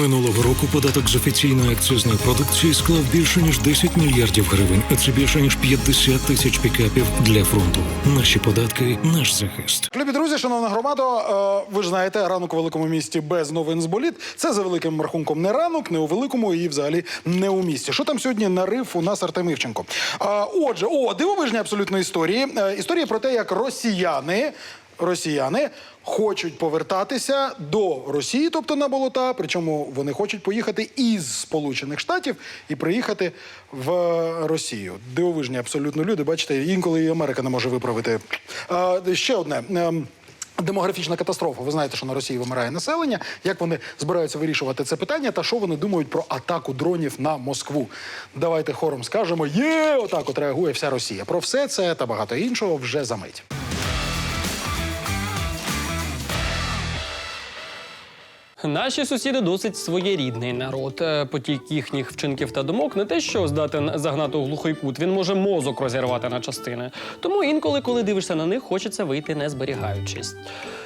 Минулого року податок з офіційної акцизної продукції склав більше ніж 10 мільярдів гривень, а це більше ніж 50 тисяч пікапів для фронту. Наші податки, наш захист. Любі друзі, шановна громада, е, ви ж знаєте, ранок у великому місті без новин з боліт. Це за великим рахунком не ранок, не у великому і взагалі не у місті. Що там сьогодні нарив у нас Артем Івченко? А, отже, о, дивовижні абсолютно історії. Е, Історії про те, як росіяни. Росіяни хочуть повертатися до Росії, тобто на болота. Причому вони хочуть поїхати із Сполучених Штатів і приїхати в Росію. Дивовижні абсолютно люди. Бачите, інколи і Америка не може виправити. А, ще одне. Ем, Демографічна катастрофа. Ви знаєте, що на Росії вимирає населення. Як вони збираються вирішувати це питання, та що вони думають про атаку дронів на Москву? Давайте хором скажемо: є отак от реагує вся Росія. Про все це та багато іншого вже за мить. Наші сусіди досить своєрідний народ. Е, Потік їхніх вчинків та думок не те, що здатен загнати у глухий кут, він може мозок розірвати на частини. Тому інколи, коли дивишся на них, хочеться вийти не зберігаючись.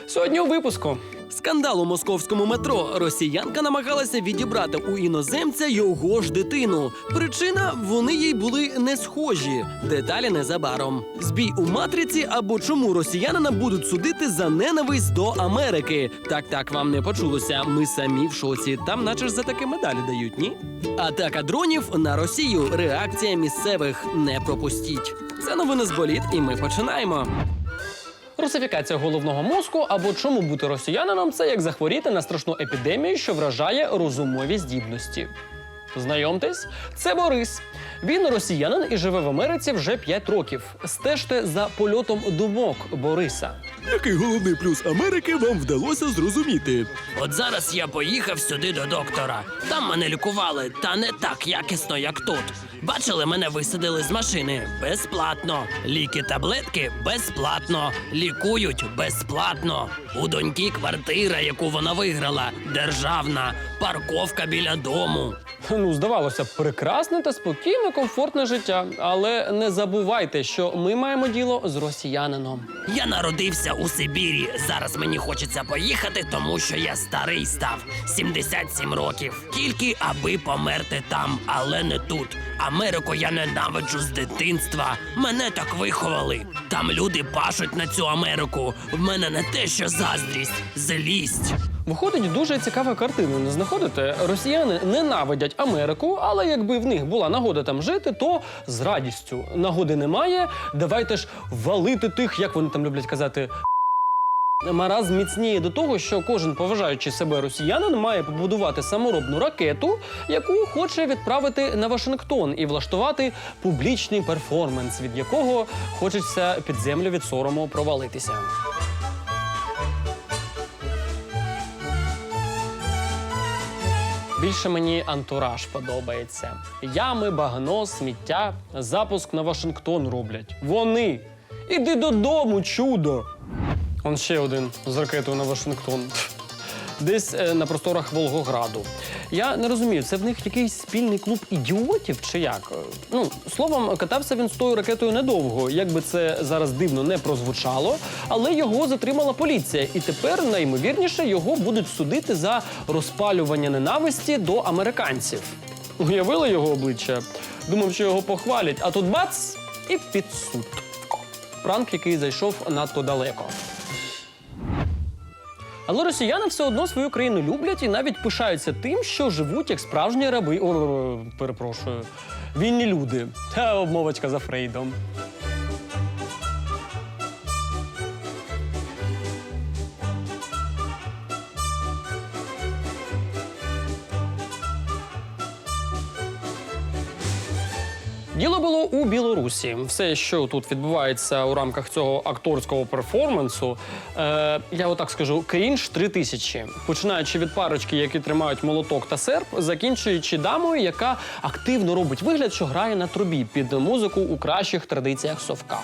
Сьогодні у випуску. Скандал у московському метро. Росіянка намагалася відібрати у іноземця його ж дитину. Причина вони їй були не схожі. Деталі незабаром. Збій у матриці або чому росіянина будуть судити за ненависть до Америки. Так, так вам не почулося. Ми самі в шоці. Там, наче ж за таке медалі дають, ні? Атака дронів на Росію. Реакція місцевих. Не пропустіть. Це новини з боліт, і ми починаємо. Русифікація головного мозку або чому бути росіянином це як захворіти на страшну епідемію, що вражає розумові здібності. Знайомтесь, це Борис. Він росіянин і живе в Америці вже 5 років. Стежте за польотом думок Бориса. Який головний плюс Америки вам вдалося зрозуміти? От зараз я поїхав сюди до доктора. Там мене лікували, та не так якісно, як тут. Бачили, мене висадили з машини безплатно. Ліки, таблетки безплатно. Лікують безплатно. У доньки квартира, яку вона виграла, державна, парковка біля дому. Ну, здавалося, прекрасне та спокійне, комфортне життя. Але не забувайте, що ми маємо діло з росіянином. Я народився у Сибірі. Зараз мені хочеться поїхати, тому що я старий став 77 років. Тільки аби померти там, але не тут. Америку я ненавиджу з дитинства. Мене так виховали. Там люди пашуть на цю Америку. В мене не те, що заздрість, злість. Виходить дуже цікава картина, не знаходите? Росіяни ненавидять Америку, але якби в них була нагода там жити, то з радістю. Нагоди немає. Давайте ж валити тих, як вони там люблять казати. Маразм міцніє до того, що кожен поважаючий себе росіянин має побудувати саморобну ракету, яку хоче відправити на Вашингтон і влаштувати публічний перформанс, від якого хочеться під землю від сорому провалитися. Більше мені антураж подобається. Ями, багно, сміття, запуск на Вашингтон роблять. Вони. Іди додому, чудо. Он ще один з ракетою на Вашингтон. Десь е, на просторах Волгограду. Я не розумію, це в них якийсь спільний клуб ідіотів чи як? Е, Ну, словом, катався він з тою ракетою недовго. Як би це зараз дивно не прозвучало, але його затримала поліція, і тепер найімовірніше його будуть судити за розпалювання ненависті до американців. Уявили його обличчя? Думав, що його похвалять, а тут бац і під суд. Пранк, який зайшов надто далеко. Але росіяни все одно свою країну люблять і навіть пишаються тим, що живуть як справжні раби. О, перепрошую, вільні люди. Та обмовочка за Фрейдом. Діло було у Білорусі. Все, що тут відбувається у рамках цього акторського перформансу, е, я отак скажу, крінж три тисячі. Починаючи від парочки, які тримають молоток та серп, закінчуючи дамою, яка активно робить вигляд, що грає на трубі під музику у кращих традиціях совка.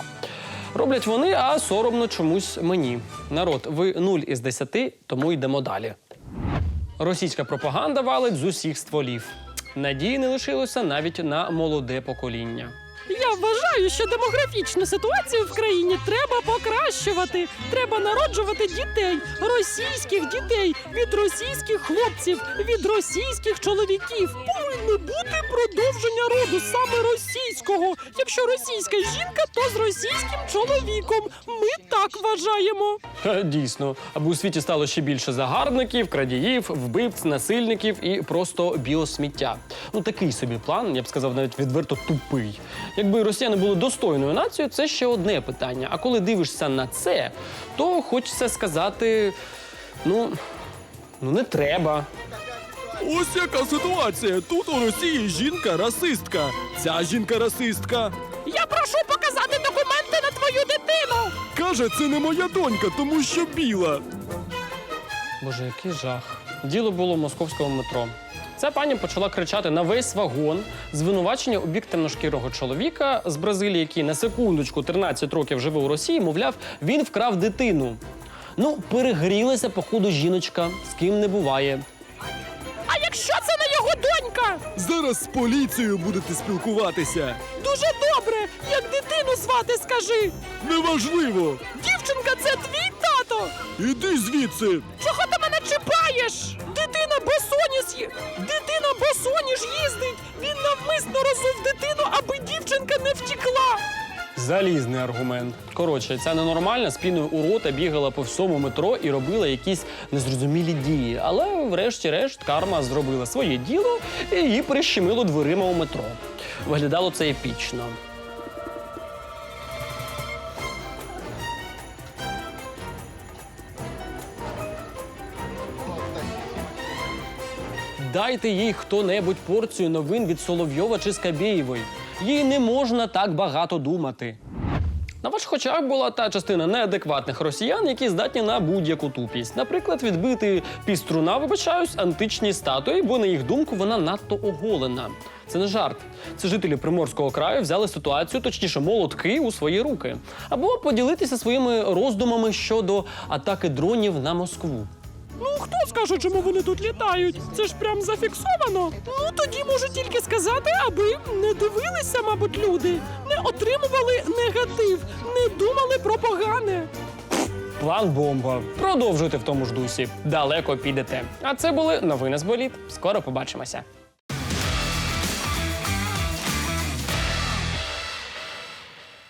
Роблять вони, а соромно чомусь мені. Народ, ви нуль із десяти, тому йдемо далі. Російська пропаганда валить з усіх стволів. Надії не лишилося навіть на молоде покоління. Вважаю, що демографічну ситуацію в країні треба покращувати. Треба народжувати дітей, російських дітей, від російських хлопців, від російських чоловіків. Повинно бути продовження роду саме російського. Якщо російська жінка, то з російським чоловіком. Ми так вважаємо. Дійсно, аби у світі стало ще більше загарбників, крадіїв, вбивць, насильників і просто біосміття. Ну такий собі план, я б сказав, навіть відверто тупий. Якби росіяни були достойною нацією, це ще одне питання. А коли дивишся на це, то хочеться сказати: ну, ну не треба. Ось яка ситуація. Тут у Росії жінка расистка. Ця жінка расистка. Я прошу показати документи на твою дитину. Каже, це не моя донька, тому що біла. Боже, який жах. Діло було в московському метро. Ця пані почала кричати на весь вагон звинувачення у бік темношкірого чоловіка з Бразилії, який на секундочку 13 років живе у Росії. Мовляв, він вкрав дитину. Ну, перегрілася, походу, жіночка, з ким не буває. А якщо це не його донька? Зараз з поліцією будете спілкуватися. Дуже добре. Як дитину звати, скажи. Неважливо. Дівчинка, це твій тато. Іди звідси. Чого ти мене чіпаєш? Дитина ї- Дитина босоніж їздить. Він навмисно розув дитину, аби дівчинка не втікла. Залізний аргумент. Коротше, ця ненормальна з піною у рота бігала по всьому метро і робила якісь незрозумілі дії. Але, врешті-решт, карма зробила своє діло і прищемило дверима у метро. Виглядало це епічно. Дайте їй хто-небудь порцію новин від Соловйова чи Скабєєвої. Їй не можна так багато думати. На ваших очах була та частина неадекватних росіян, які здатні на будь-яку тупість. Наприклад, відбити піструна, вибачаюсь, античній статуї, бо на їх думку вона надто оголена. Це не жарт. Це жителі Приморського краю взяли ситуацію, точніше, молотки у свої руки, або поділитися своїми роздумами щодо атаки дронів на Москву. Ну, хто скаже, чому вони тут літають? Це ж прям зафіксовано. Ну, тоді можу тільки сказати, аби не дивилися, мабуть, люди, не отримували негатив, не думали про погане. План бомба. Продовжуйте в тому ж дусі. Далеко підете. А це були новини з боліт. Скоро побачимося.